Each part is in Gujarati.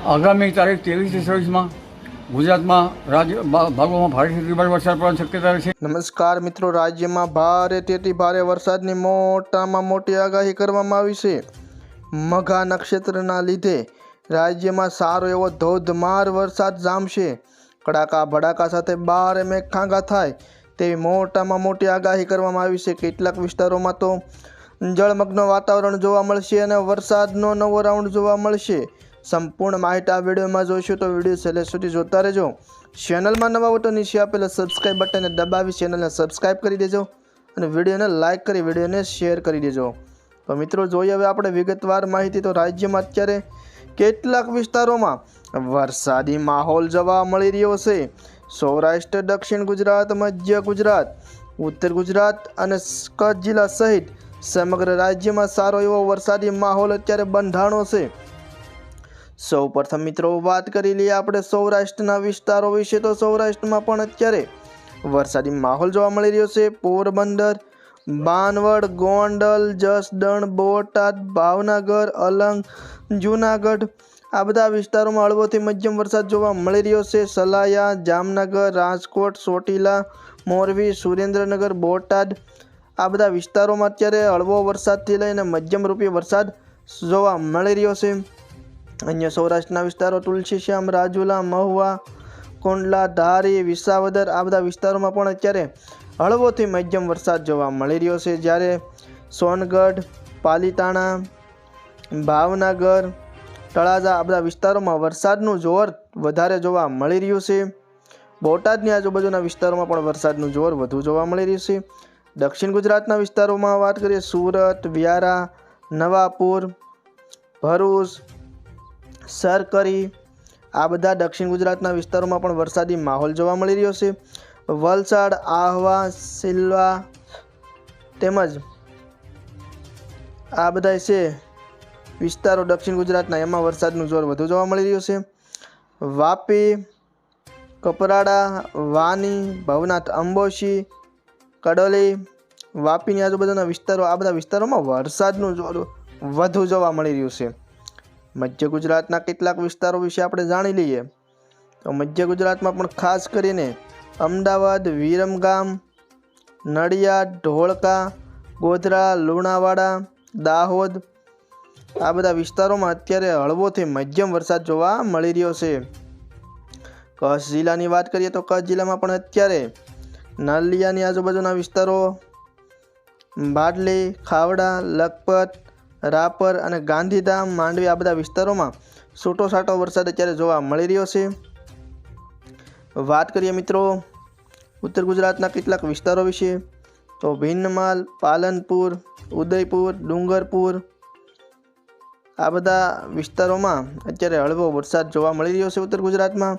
આગામી તારીખ ત્રેવીસ ચોવીસમાં ગુજરાતમાં રાજ્ય ભાગોમાં ભારે ભારે વરસાદ પડવાની શક્યતા છે. નમસ્કાર મિત્રો, રાજ્યમાં ભારેથી ભારે વરસાદની મોટામાં મોટી આગાહી કરવામાં આવી છે. મઘા નક્ષત્રના લીધે રાજ્યમાં સારો એવો ધોધમાર વરસાદ જામશે. કડાકા ભડાકા સાથે બાર મેઘખાંગા થાય તેવી મોટામાં મોટી આગાહી કરવામાં આવી છે. કેટલાક વિસ્તારોમાં તો જળમગ્ન વાતાવરણ જોવા મળશે અને વરસાદનો નવો રાઉન્ડ જોવા મળશે. સંપૂર્ણ માહિતી આ વિડીયોમાં જોઈશું તો વીડિયો છેલ્લે સુધી જોતા રહેજો. ચેનલમાં નવા હો તો નીચે આપેલા સબસ્ક્રાઈબ બટનને દબાવી ચેનલને સબસ્ક્રાઈબ કરી દેજો અને વિડીયોને લાઇક કરી, વિડીયોને શેર કરી દેજો. તો મિત્રો, જોઈએ હવે આપણે વિગતવાર માહિતી. તો રાજ્યમાં અત્યારે કેટલાક વિસ્તારોમાં વરસાદી માહોલ જોવા મળી રહ્યો છે. સૌરાષ્ટ્ર, દક્ષિણ ગુજરાત, મધ્ય ગુજરાત, ઉત્તર ગુજરાત અને કચ્છ જિલ્લા સહિત સમગ્ર રાજ્યમાં સારો એવો વરસાદી માહોલ અત્યારે બંધાણો છે. સૌ પ્રથમ મિત્રો, વાત કરી લઈએ આપણે સૌરાષ્ટ્રના વિસ્તારો વિશે. તો સૌરાષ્ટ્રમાં પણ અત્યારે વરસાદી માહોલ જોવા મળી રહ્યો છે. પોરબંદર, બાનવડ, ગોંડલ, જસદણ, બોટાદ, ભાવનગર, અલંગ, જૂનાગઢ, આ બધા વિસ્તારોમાં હળવોથી મધ્યમ વરસાદ જોવા મળી રહ્યો છે. સલાયા, જામનગર, રાજકોટ, ચોટીલા, મોરબી, સુરેન્દ્રનગર, બોટાદ, આ બધા વિસ્તારોમાં અત્યારે હળવો વરસાદથી લઈને મધ્યમ રૂપી વરસાદ જોવા મળી રહ્યો છે. અન્ય સૌરાષ્ટ્રના વિસ્તારો, તુલસીશ્યામ, રાજુલા, મહુવા, કોંડલા, ધારી, વિસાવદર, આ બધા વિસ્તારોમાં પણ અત્યારે હળવોથી મધ્યમ વરસાદ જોવા મળી રહ્યો છે. જ્યારે સોનગઢ, પાલીતાણા, ભાવનગર, તળાજા આ બધા વિસ્તારોમાં વરસાદનું જોર વધારે જોવા મળી રહ્યું છે. બોટાદની આજુબાજુના વિસ્તારોમાં પણ વરસાદનું જોર વધુ જોવા મળી રહ્યું છે. દક્ષિણ ગુજરાતના વિસ્તારોમાં વાત કરીએ, સુરત, વ્યારા, નવાપુર, ભરૂચ સરકરી આ બધા દક્ષિણ ગુજરાતના વિસ્તારોમાં પણ વરસાદી માહોલ જોવા મળી રહ્યો છે. વલસાડ, આહવા, સિલવા તેમજ આ બધા છે વિસ્તારો દક્ષિણ ગુજરાતના, એમાં વરસાદનું જોર વધુ જોવા મળી રહ્યું છે. વાપી, કપરાડા, વાની, ભવનાથ, અંબોશી, કડોલી, વાપીની આજુબાજુના વિસ્તારો, આ બધા વિસ્તારોમાં વરસાદનું જોર વધુ જોવા મળી રહ્યું છે. મધ્ય ગુજરાતના કેટલાક વિસ્તારો વિશે આપણે જાણી લઈએ. તો મધ્ય ગુજરાતમાં પણ ખાસ કરીને અમદાવાદ, વિરમગામ, નડિયાદ, ઢોળકા, ગોધરા, લુણાવાડા, દાહોદ આ બધા વિસ્તારોમાં અત્યારે હળવોથી મધ્યમ વરસાદ જોવા મળી રહ્યો છે. કચ્છ જિલ્લાની વાત કરીએ તો કચ્છ જિલ્લામાં પણ અત્યારે નલિયાની આજુબાજુના વિસ્તારો ભાડલી ખાવડા, લખપત રાપર અને ગાંધીધામ માંડવી આ બધા વિસ્તારોમાં છૂટો છાટો વરસાદ અત્યારે જોવા મળી રહ્યો છે. વાત કરીએ મિત્રો ઉત્તર ગુજરાતના કેટલાક વિસ્તારો વિશે, તો ભીનમાલ, પાલનપુર, ઉદયપુર, ડુંગરપુર આ બધા વિસ્તારોમાં અત્યારે હળવો વરસાદ જોવા મળી રહ્યો છે ઉત્તર ગુજરાતમાં.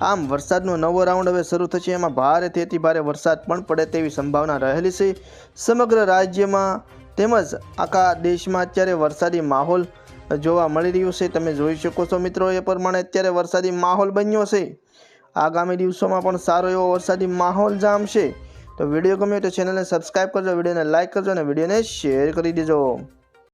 આમ વરસાદનો નવો રાઉન્ડ હવે શરૂ થશે, એમાં ભારેથી અતિ ભારે વરસાદ પણ પડે તેવી સંભાવના રહેલી છે. સમગ્ર રાજ્યમાં તેમજ આખા દેશમાં અત્યારે વરસાદી માહોલ જોવા મળી રહ્યું છે. તમે જોઈ શકો છો મિત્રો, એ પ્રમાણે અત્યારે વરસાદી માહોલ બન્યો છે. આગામી દિવસોમાં પણ સારો એવો વરસાદી માહોલ જામશે. તો વીડિયો ગમ્યો તો ચેનલને સબસ્ક્રાઈબ કરજો, વિડીયોને લાઇક કરજો અને વિડીયોને શેર કરી દેજો.